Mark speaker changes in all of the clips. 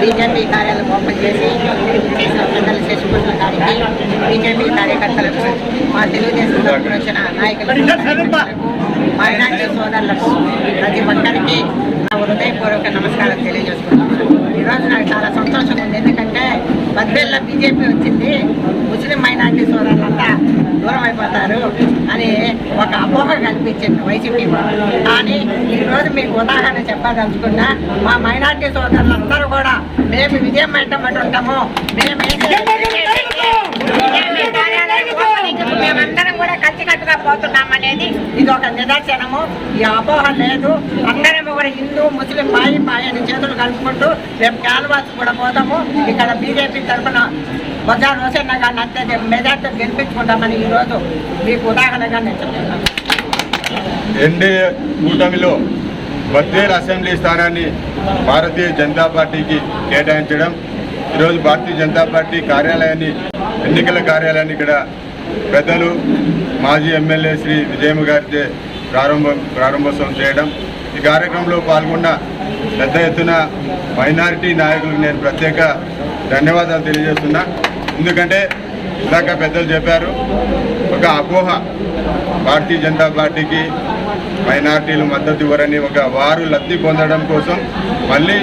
Speaker 1: BJP కార్యాలయం open చేసి చేసిన పెద్దల శశిభూషణ్ బీజేపీ కార్యకర్తలకు మా తెలుగుదేశం తరఫున వచ్చిన నాయకులకు మైనార్టీ సోదరులకు ప్రతి ఒక్కరికి నా హృదయపూర్వక నమస్కారం తెలియజేసుకుంటున్నాను ఈరోజు నాకు చాలా సంతోషంగా ఉంది. ఎందుకంటే బద్వేల్లో బీజేపీ వచ్చింది. ముస్లిం మైనార్టీ సోదరులంతా అని ఒక అపోహ కల్పించింది వైసీపీ. కానీ ఈరోజు మీకు ఉదాహరణ చెప్పదలుచుకున్నా మా మైనార్టీ సోదరులందరూ కూడా మేము విజయం వెంటబడి ఉంటాము మేము మేమందరం కూడా కలిసికట్టుగా పోతున్నాం అనేది ఇది ఒక నిదర్శనము. ఈ అపోహ లేదు. అందరం కూడా హిందూ ముస్లిం బాయి బాయి అని చేతులు కలుపుకుంటూ మేము క్యాల్వాస్ కూడా పోతాము. ఇక్కడ బీజేపీ తరఫున బజార్ హుసేన్ గారిని అంతే మెజార్టీ గెలిపించుకుంటామని ఈరోజు మీకు ఉదాహరణగా నేను చెప్తున్నాను.
Speaker 2: ఎన్డీఏ కూటమిలో బద్వేల్ అసెంబ్లీ స్థానాన్ని భారతీయ జనతా పార్టీకి కేటాయించడం ఈరోజు భారతీయ జనతా పార్టీ కార్యాలయాన్ని ఎన్నికల కార్యాలయాన్ని ఇక్కడ పెద్దలు మాజీ ఎమ్మెల్యే శ్రీ విజయమ్మ గారిచే ప్రారంభం ప్రారంభోత్సవం చేయడం ఈ కార్యక్రమంలో పాల్గొన్న పెద్ద ఎత్తున మైనారిటీ నాయకులకు నేను ప్రత్యేక ధన్యవాదాలు తెలియజేస్తున్నా. ఎందుకంటే ఇందాక పెద్దలు చెప్పారు ఒక అపోహ భారతీయ జనతా పార్టీకి మైనార్టీలు మద్దతు ఇవ్వరని ఒక వారు లబ్ధి పొందడం కోసం మళ్ళీ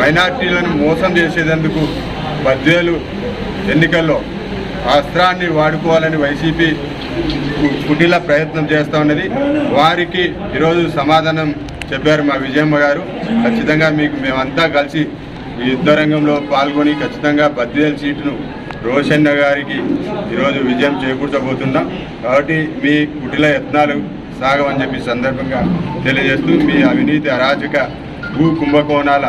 Speaker 2: మైనార్టీలను మోసం చేసేందుకు బద్వేలు ఎన్నికల్లో అస్త్రాన్ని వాడుకోవాలని వైసీపీ కుటిల ప్రయత్నం చేస్తూ ఉన్నది. వారికి ఈరోజు సమాధానం చెప్పారు మా విజయమ్మ గారు. ఖచ్చితంగా మీకు మేమంతా కలిసి ఈ యుద్ధ రంగంలో పాల్గొని ఖచ్చితంగా బద్వేల్ సీటును రోషన్న గారికి ఈరోజు విజయం చేకూర్చబోతున్నాం. కాబట్టి మీ కుటిల యత్నాలు సాగమని చెప్పి సందర్భంగా తెలియజేస్తూ మీ అవినీతి అరాచక భూ కుంభకోణాల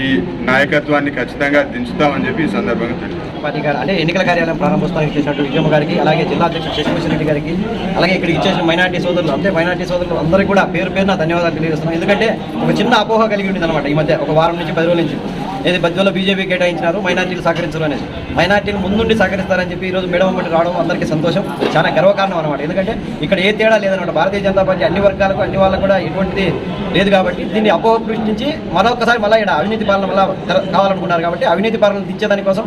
Speaker 2: ఈ నాయకత్వాన్ని ఖచ్చితంగా దించుతామని చెప్పి ఈ సందర్భంగా తెలియజేస్తాం
Speaker 3: అంటే ఎన్నికల కార్యాలయం ప్రారంభోత్సవానికి చేసినట్టు విజయమ్మ గారికి అలాగే జిల్లా అధ్యక్షుడు శశిభూషణ్ రెడ్డి గారికి అలాగే ఇక్కడ ఇచ్చేసిన మైనార్టీ సోదరులు అంటే మైనార్టీ సోదరులు అందరికీ కూడా పేరు పేరున ధన్యవాదాలు తెలియజేస్తున్నాం. ఎందుకంటే ఒక చిన్న అపోహ కలిగి ఉంది అనమాట ఈ మధ్య ఒక వారం నుంచి పది రోజుల నుంచి. ఏది బద్యలో బీజేపీ కేటాయించినారు మైనార్టీలు సహకరించరు అనేది. మైనార్టీలు ముందుండి సహకరిస్తారని చెప్పి ఈ రోజు మేడం బట్టి రావడం అందరికీ సంతోషం చాలా గర్వకారణం అనమాట ఎందుకంటే ఇక్కడ ఏ తేడా లేదనమాట భారతీయ జనతా పార్టీ అన్ని వర్గాలకు అన్ని వాళ్ళకు కూడా ఎటువంటిది లేదు కాబట్టి దీన్ని అపోహ మరొకసారి మళ్ళీ ఇక్కడ అవినీతి పాలన వల్ల కావాలనుకున్నారు కాబట్టి అవినీతి పాలన దించేదాని కోసం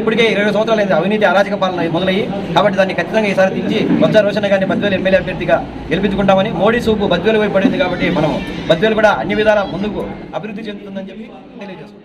Speaker 3: ఇప్పటికే ఇరవై సంవత్సరాలు అయింది. అవినీతి అరాచక పాలన మొదలయ్యి కాబట్టి దాన్ని ఖచ్చితంగా ఈసారి దించి బొత్స రోషన్ గారిని బద్వేలు ఎమ్మెల్యే అభ్యర్థిగా గెలిపించుకుంటామని మోడీ సూపు బద్వేలు వైపు పడింది కాబట్టి మనం బద్వేలు కూడా అన్ని విధాలా ముందుకు అభివృద్ధి చెందుతుందని చెప్పి తెలియజేస్తున్నాం